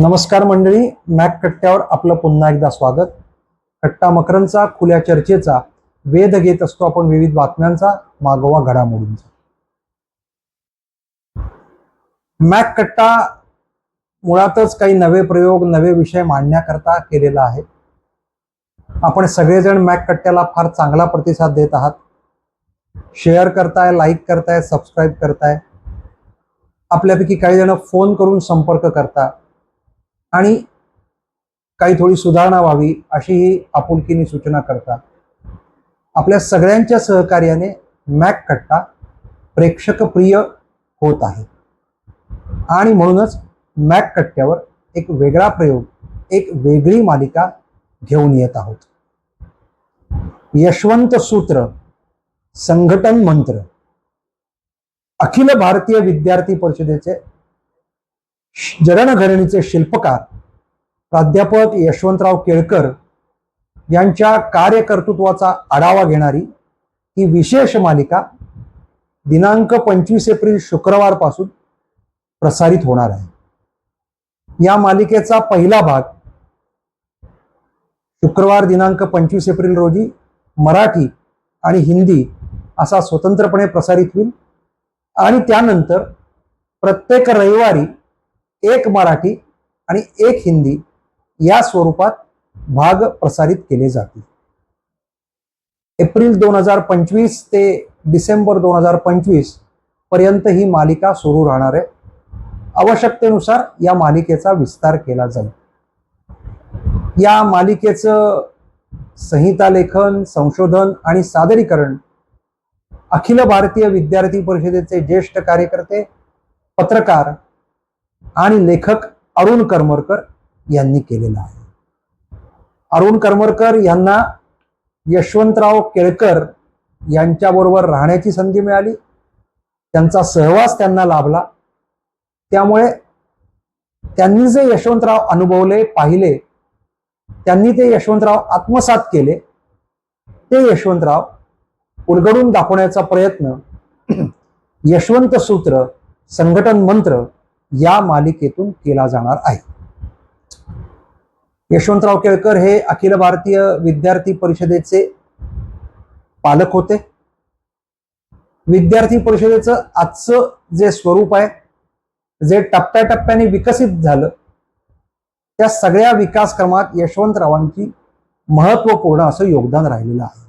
नमस्कार मंडळी मॅक कट्ट्यावर आपलं पुन्हा एकदा स्वागत. कट्टा मकरंचा खुल्या चर्चेचा वेध घेत असतो आपण विविध बातम्यांचा मागोवा घडामोडींचा. मॅक कट्टा मुळातच काही नवे प्रयोग नवे विषय मांडण्याकरता केलेला आहे. आपण सगळेजण मॅक कट्ट्याला फार चांगला प्रतिसाद देत आहात. शेअर करताय लाईक करताय सबस्क्राईब करताय. आपल्यापैकी काही जण फोन करून संपर्क करता आणि काही थोडी सुधारणा व्हावी अशी ही आपुलकीने सूचना करतात. आपल्या सगळ्यांच्या सहकार्याने मॅक कट्टा प्रेक्षक प्रिय होत आहे. आणि म्हणूनच मॅक कट्ट्यावर एक वेगळा प्रयोग एक वेगळी मालिका घेऊन येत आहोत. यशवंत सूत्र संघटन मंत्र. अखिल भारतीय विद्यार्थी परिषदेचे जडणघडणीचे शिल्पकार प्राध्यापक यशवंतराव केळकर यांच्या कार्यकर्तृत्वाचा आढावा घेणारी ही विशेष मालिका दिनांक पंचवीस एप्रिल शुक्रवारपासून प्रसारित होणार आहे. या मालिकेचा पहिला भाग शुक्रवार दिनांक पंचवीस एप्रिल रोजी मराठी आणि हिंदी असा स्वतंत्रपणे प्रसारित होईल आणि त्यानंतर प्रत्येक रविवारी एक मराठी आणि एक हिंदी या स्वरूपात भाग प्रसारित केले जातील. एप्रिल दोन हजार पंचवीस ते डिसेंबर दोन हजार पंचवीसपर्यंत ही मालिका सुरू राहणार आहे. आवश्यकतेनुसार या मालिकेचा विस्तार केला जाईल. या मालिकेचं संहिता लेखन संशोधन आणि सादरीकरण अखिल भारतीय विद्यार्थी परिषदेचे ज्येष्ठ कार्यकर्ते पत्रकार आणि लेखक अरुण करमरकर यांनी केलेला आहे. अरुण करमरकर यांना यशवंतराव केळकर यांच्याबरोबर राहण्याची संधी मिळाली. त्यांचा सहवास त्यांना लाभला. त्यामुळे त्यांनी जे यशवंतराव अनुभवले पाहिले त्यांनी ते यशवंतराव आत्मसात केले. ते यशवंतराव उलगडून दाखवण्याचा प्रयत्न यशवंत सूत्र संघटन मंत्र या मालिकेतून केला जाणार आहे. यशवंतराव केळकर हे अखिल भारतीय विद्यार्थी परिषदेचे पालक होते. विद्यार्थी परिषदेचं आजचं जे स्वरूप आहे जे टप्प्याटप्प्याने विकसित झालं त्या सगळ्या विकासक्रमात यशवंतरावांची महत्त्वपूर्ण असं योगदान राहिलेलं आहे.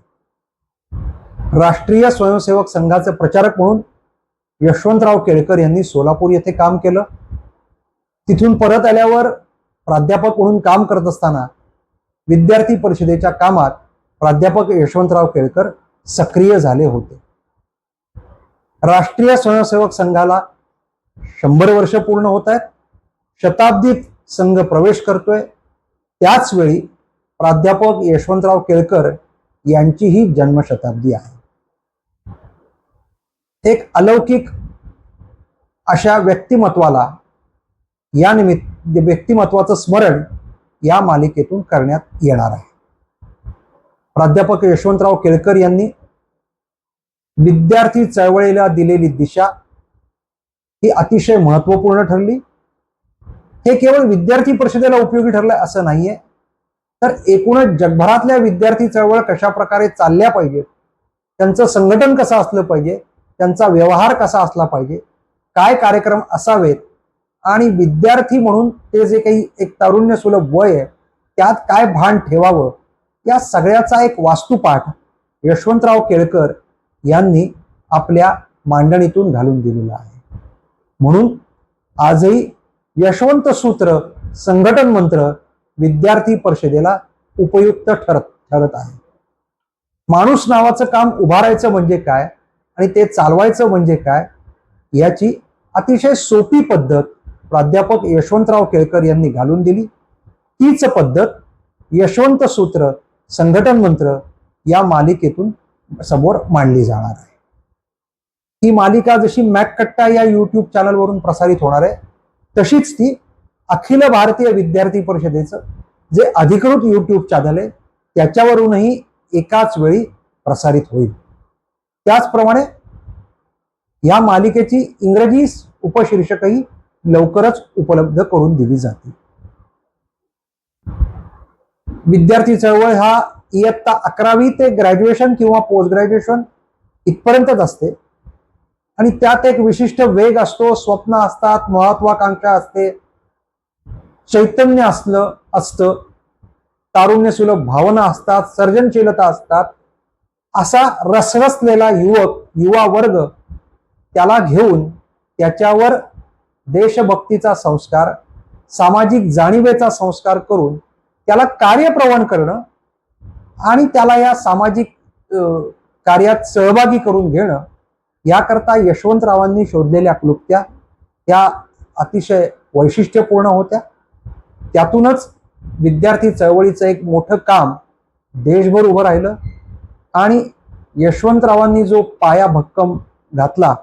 राष्ट्रीय स्वयंसेवक संघाचे प्रचारक म्हणून यशवंतराव केळकर यांनी सोलापूर येथे काम केलं. तिथून परत आल्यावर प्राध्यापक म्हणून काम करत असताना विद्यार्थी परिषदेच्या कामात प्राध्यापक यशवंतराव केळकर सक्रिय झाले होते. राष्ट्रीय स्वयंसेवक संघाला शंभर वर्ष पूर्ण होत आहेत. शताब्दीत संघ प्रवेश करतोय. त्याच वेळी प्राध्यापक यशवंतराव केळकर यांचीही जन्मशताब्दी आहे. एक अलौकिक अशा व्यक्तिमत्वाला या निमित्त व्यक्तिमत्वाचं स्मरण या मालिकेतून करण्यात येणार आहे. प्राध्यापक यशवंतराव केळकर यांनी विद्यार्थी चळवळीला दिलेली दिशा ही अतिशय महत्त्वपूर्ण ठरली. हे केवळ विद्यार्थी परिषदेला उपयोगी ठरलंय असं नाहीये. तर एकूणच जगभरातल्या विद्यार्थी चळवळ कशा प्रकारे चालल्या पाहिजेत? त्यांचं संघटन कसं असलं पाहिजे? त्यांचा व्यवहार कसा असला पाहिजे काय कार्यक्रम असावेत आणि विद्यार्थी म्हणून ते जे काही एक तारुण्य सुलभ वय आहे त्यात काय भान ठेवावं या सगळ्याचा एक वास्तुपाठ यशवंतराव केळकर यांनी आपल्या मांडणीतून घालून दिलेला आहे. म्हणून आजही यशवंत सूत्र संघटन मंत्र विद्यार्थी परिषदेला उपयुक्त ठरत ठरत आहे. माणूस नावाचं काम उभारायचं म्हणजे काय? आणि ते चालवायचं म्हणजे काय? याची अतिशय सोपी पद्धत प्राध्यापक यशवंतराव केळकर यांनी घालून दिली. तीच पद्धत यशवंत सूत्र संघटन मंत्र या मालिकेतून समोर मांडली जाणार आहे. ही मालिका जशी मॅक कट्टा या युट्यूब चॅनलवरून प्रसारित होणार आहे तशीच ती अखिल भारतीय विद्यार्थी परिषदेचं जे अधिकृत युट्यूब चॅनल आहे त्याच्यावरूनही एकाच वेळी प्रसारित होईल. त्याचप्रमाणे या मालिकेची इंग्रजी उपशीर्षकही लवकरच उपलब्ध करून दिली जातील विद्यार्थी चळवळ हा इयत्ता अकरावी ते ग्रॅज्युएशन किंवा पोस्ट ग्रॅज्युएशन इथपर्यंतच असते. आणि त्यात एक विशिष्ट वेग असतो स्वप्न असतात महत्वाकांक्षा असते चैतन्य असलं असतं तारुण्य सुलभ भावना असतात सर्जनशीलता असतात असा रसरसलेला युवक युवा वर्ग त्याला घेऊन त्याच्यावर देशभक्तीचा संस्कार सामाजिक जाणीवेचा संस्कार करून त्याला कार्यप्रवण करणं आणि त्याला या सामाजिक कार्यात सहभागी करून घेणं याकरता यशवंतरावांनी शोधलेल्या क्लुप्त्या त्या अतिशय वैशिष्ट्यपूर्ण होत्या. त्यातूनच विद्यार्थी चळवळीचं एक मोठं काम देशभर उभं राहिलं. आणि यशवंतरावांनी जो पाया भक्कम घातला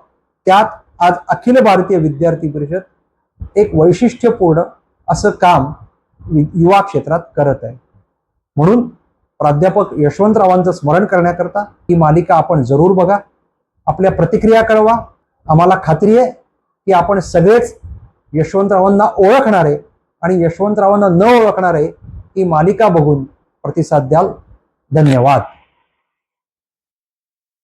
त्यात आज अखिल भारतीय विद्यार्थी परिषद एक वैशिष्ट्यपूर्ण असं काम वि- युवा क्षेत्रात करत आहे. म्हणून प्राध्यापक यशवंतरावांचं स्मरण करण्याकरता ही मालिका आपण जरूर बघा. आपल्या प्रतिक्रिया कळवा. आम्हाला खात्री आहे की आपण सगळेच यशवंतरावांना ओळखणारे आणि यशवंतरावांना न ओळखणारे ही मालिका बघून प्रतिसाद द्याल. धन्यवाद.